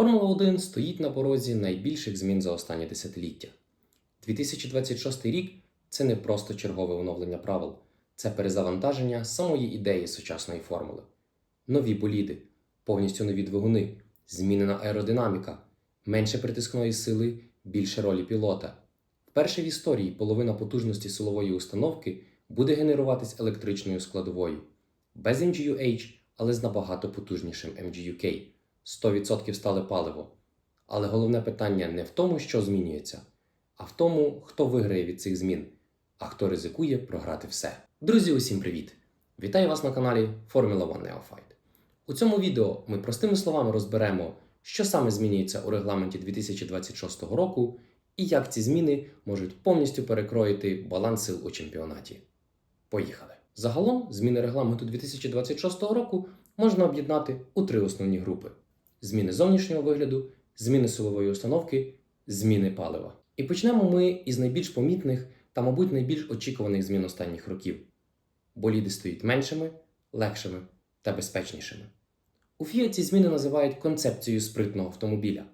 Формула 1 стоїть на порозі найбільших змін за останні десятиліття. 2026 рік це не просто чергове оновлення правил, це перезавантаження самої ідеї сучасної формули. Нові боліди, повністю нові двигуни, змінена аеродинаміка, менше притискної сили, більше ролі пілота. Вперше в історії половина потужності силової установки буде генеруватись електричною складовою. Без MGU-H, але з набагато потужнішим MGU-K. 100% стале паливо. Але головне питання не в тому, що змінюється, а в тому, хто виграє від цих змін, а хто ризикує програти все. Друзі, усім привіт! Вітаю вас на каналі Formula One Neophyte. У цьому відео ми простими словами розберемо, що саме змінюється у регламенті 2026 року і як ці зміни можуть повністю перекроїти баланс сил у чемпіонаті. Поїхали! Загалом зміни регламенту 2026 року можна об'єднати у три основні групи: зміни зовнішнього вигляду, зміни силової установки, зміни палива. І почнемо ми із найбільш помітних та, мабуть, найбільш очікуваних змін останніх років. Боліди стають меншими, легшими та безпечнішими. У FIA ці зміни називають концепцією спритного автомобіля.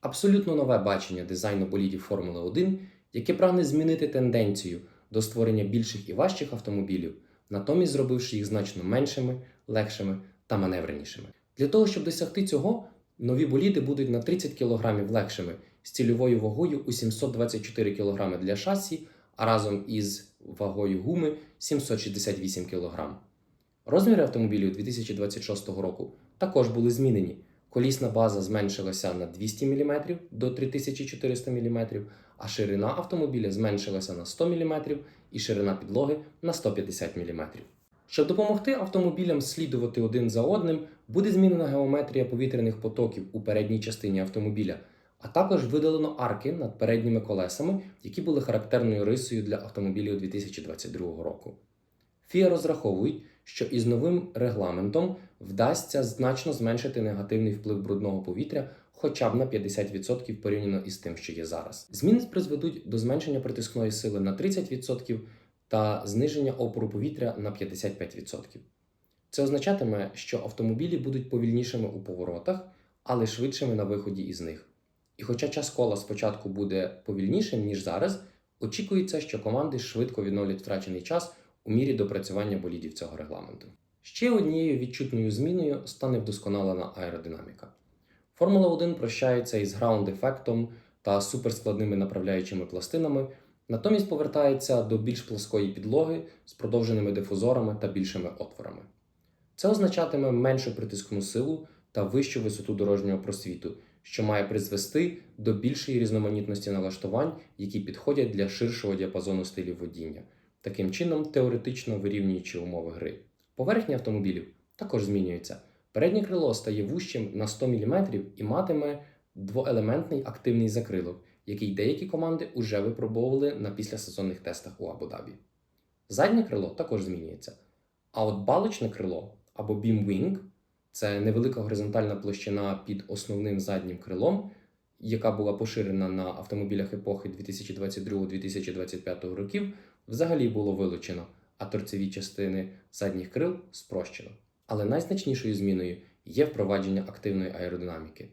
Абсолютно нове бачення дизайну болідів Формули 1, яке прагне змінити тенденцію до створення більших і важчих автомобілів, натомість зробивши їх значно меншими, легшими та маневренішими. Для того, щоб досягти цього, нові боліди будуть на 30 кг легшими з цільовою вагою у 724 кг для шасі, а разом із вагою гуми 768 кг. Розміри автомобілів 2026 року також були змінені. Колісна база зменшилася на 200 мм до 3400 мм, а ширина автомобіля зменшилася на 100 мм і ширина підлоги на 150 мм. Щоб допомогти автомобілям слідувати один за одним, буде змінена геометрія повітряних потоків у передній частині автомобіля, а також видалено арки над передніми колесами, які були характерною рисою для автомобілів 2022 року. FIA розраховують, що із новим регламентом вдасться значно зменшити негативний вплив брудного повітря хоча б на 50% порівняно із тим, що є зараз. Зміни призведуть до зменшення притискної сили на 30% та зниження опору повітря на 55%. Це означатиме, що автомобілі будуть повільнішими у поворотах, але швидшими на виході із них. І хоча час кола спочатку буде повільнішим, ніж зараз, очікується, що команди швидко відновлять втрачений час у мірі допрацювання болідів цього регламенту. Ще однією відчутною зміною стане вдосконалена аеродинаміка. Формула 1 прощається із граунд-ефектом та суперскладними направляючими пластинами, натомість повертається до більш плоскої підлоги з продовженими дифузорами та більшими отворами. Це означатиме меншу притискну силу та вищу висоту дорожнього просвіту, що має призвести до більшої різноманітності налаштувань, які підходять для ширшого діапазону стилів водіння, таким чином теоретично вирівнюючи умови гри. Поверхня автомобілів також змінюється. Переднє крило стає вущим на 100 мм і матиме двоелементний активний закрилок, який деякі команди вже випробовували на післясезонних тестах у Абу-Дабі. Заднє крило також змінюється. А от балочне крило або wing – це невелика горизонтальна площина під основним заднім крилом, яка була поширена на автомобілях епохи 2022-2025 років, взагалі було вилучено, а торцеві частини задніх крил спрощено. Але найзначнішою зміною є впровадження активної аеродинаміки.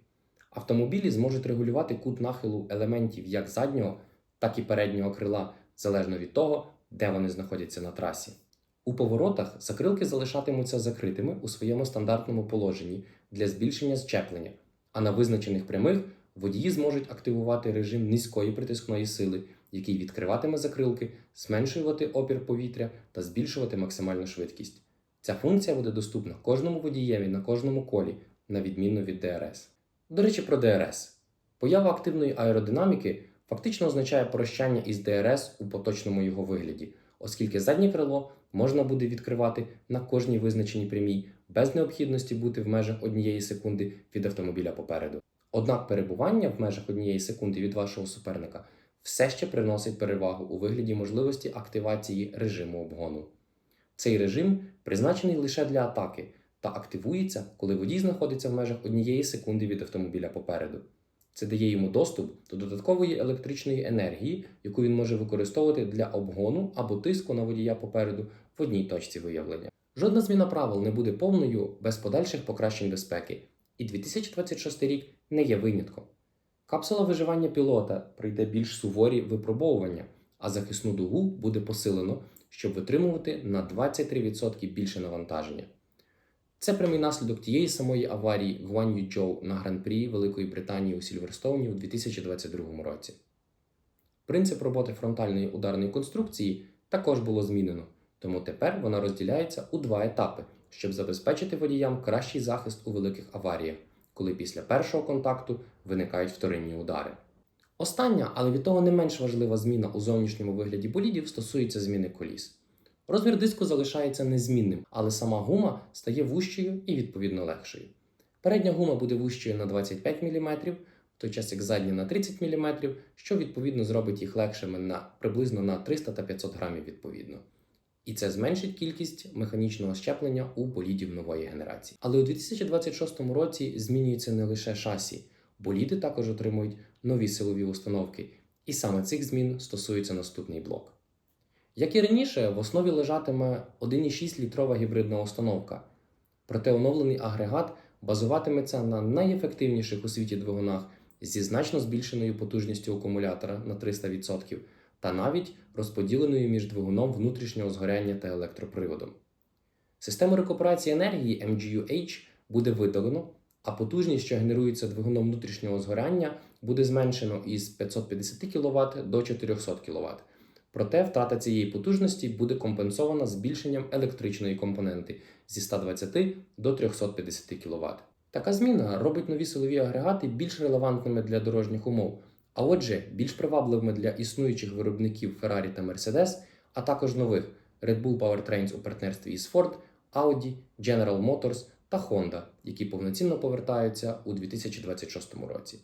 Автомобілі зможуть регулювати кут нахилу елементів як заднього, так і переднього крила, залежно від того, де вони знаходяться на трасі. У поворотах закрилки залишатимуться закритими у своєму стандартному положенні для збільшення зчеплення, а на визначених прямих водії зможуть активувати режим низької притискної сили, який відкриватиме закрилки, зменшувати опір повітря та збільшувати максимальну швидкість. Ця функція буде доступна кожному водієві на кожному колі, на відміну від ДРС. До речі, про ДРС. Поява активної аеродинаміки фактично означає прощання із ДРС у поточному його вигляді, оскільки заднє крило можна буде відкривати на кожній визначеній прямій без необхідності бути в межах однієї секунди від автомобіля попереду. Однак перебування в межах однієї секунди від вашого суперника все ще приносить перевагу у вигляді можливості активації режиму обгону. Цей режим призначений лише для атаки та активується, коли водій знаходиться в межах однієї секунди від автомобіля попереду. Це дає йому доступ до додаткової електричної енергії, яку він може використовувати для обгону або тиску на водія попереду в одній точці виявлення. Жодна зміна правил не буде повною без подальших покращень безпеки, і 2026 рік не є винятком. Капсула виживання пілота пройде більш суворі випробовування, а захисну дугу буде посилено, щоб витримувати на 23% більше навантаження. Це прямий наслідок тієї самої аварії Гуан Юджоу на гран-прі Великої Британії у Сільверстоуні у 2022 році. Принцип роботи фронтальної ударної конструкції також було змінено, тому тепер вона розділяється у два етапи, щоб забезпечити водіям кращий захист у великих аваріях, коли після першого контакту виникають вторинні удари. Остання, але від того не менш важлива зміна у зовнішньому вигляді болідів стосується зміни коліс. Розмір диску залишається незмінним, але сама гума стає вущою і відповідно легшою. Передня гума буде вущою на 25 мм, в той час як задня на 30 мм, що відповідно зробить їх легшими на приблизно на 300 та 500 грамів відповідно. І це зменшить кількість механічного щеплення у болідів нової генерації. Але у 2026 році змінюється не лише шасі, боліди також отримують нові силові установки, і саме цих змін стосується наступний блок. Як і раніше, в основі лежатиме 1,6 літрова гібридна установка, проте оновлений агрегат базуватиметься на найефективніших у світі двигунах зі значно збільшеною потужністю акумулятора на 300% та навіть розподіленою між двигуном внутрішнього згоряння та електроприводом. Систему рекуперації енергії MGUH буде видалено, а потужність, що генерується двигуном внутрішнього згоряння, буде зменшено із 550 кВт до 400 кВт. Проте втрата цієї потужності буде компенсована збільшенням електричної компоненти зі 120 до 350 кВт. Така зміна робить нові силові агрегати більш релевантними для дорожніх умов, а отже, більш привабливими для існуючих виробників Ferrari та Mercedes, а також нових Red Bull Powertrains у партнерстві із Ford, Audi, General Motors та Honda, які повноцінно повертаються у 2026 році.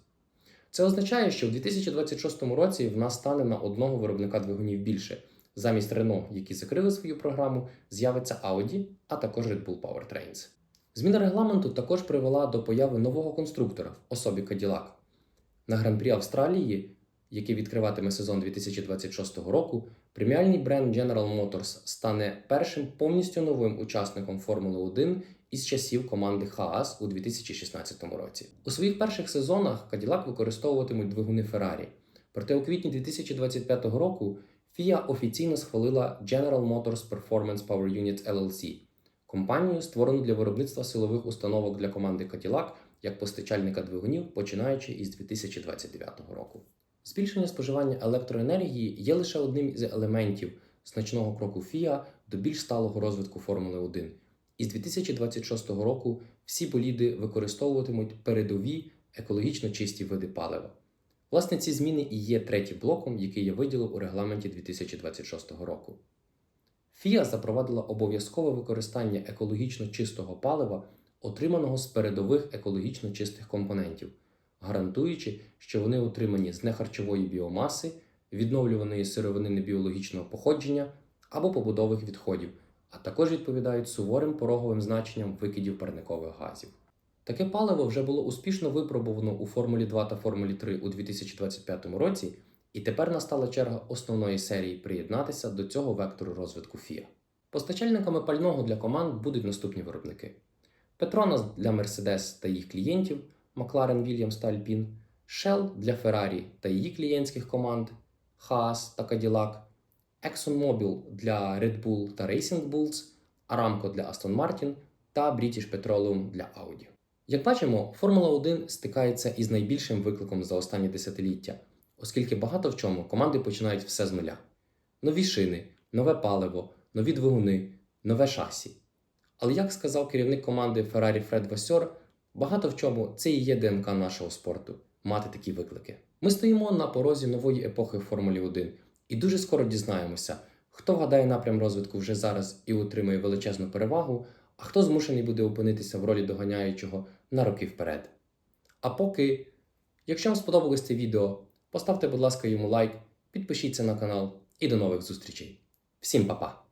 Це означає, що в 2026 році в нас стане на одного виробника двигунів більше. Замість Renault, які закрили свою програму, з'явиться Audi, а також Red Bull Powertrains. Зміна регламенту також привела до появи нового конструктора в особі Cadillac. На гран-прі Австралії, який відкриватиме сезон 2026 року, преміальний бренд General Motors стане першим повністю новим учасником Формули 1 із часів команди Haas у 2016 році. У своїх перших сезонах Cadillac використовуватимуть двигуни Ferrari. Проте у квітні 2025 року FIA офіційно схвалила General Motors Performance Power Units LLC, компанію, створену для виробництва силових установок для команди Cadillac як постачальника двигунів, починаючи із 2029 року. Збільшення споживання електроенергії є лише одним із елементів значного кроку FIA до більш сталого розвитку Формули 1. Із 2026 року всі боліди використовуватимуть передові екологічно чисті види палива. Власне, ці зміни і є третім блоком, який я виділив у регламенті 2026 року. FIA запровадила обов'язкове використання екологічно чистого палива, отриманого з передових екологічно чистих компонентів, гарантуючи, що вони отримані з нехарчової біомаси, відновлюваної сировини небіологічного походження або побудових відходів, а також відповідають суворим пороговим значенням викидів парникових газів. Таке паливо вже було успішно випробовано у Формулі 2 та Формулі 3 у 2025 році, і тепер настала черга основної серії приєднатися до цього вектору розвитку FIA. Постачальниками пального для команд будуть наступні виробники: Petronas для Mercedes та їх клієнтів McLaren Williams та Alpine, Shell для Ferrari та її клієнтських команд Haas та Cadillac, ExxonMobil для Red Bull та Racing Bulls, Aramco для Aston Martin та British Petroleum для Audi. Як бачимо, Формула 1 стикається із найбільшим викликом за останні десятиліття, оскільки багато в чому команди починають все з нуля: нові шини, нове паливо, нові двигуни, нове шасі. Але як сказав керівник команди Ferrari Фред Васьор, багато в чому це і є ДНК нашого спорту мати такі виклики. Ми стоїмо на порозі нової епохи в Формулі 1 і дуже скоро дізнаємося, хто вгадає напрям розвитку вже зараз і отримує величезну перевагу, а хто змушений буде опинитися в ролі доганяючого на роки вперед. А поки, якщо вам сподобалось це відео, поставте, будь ласка, йому лайк, підпишіться на канал і до нових зустрічей. Всім па-па!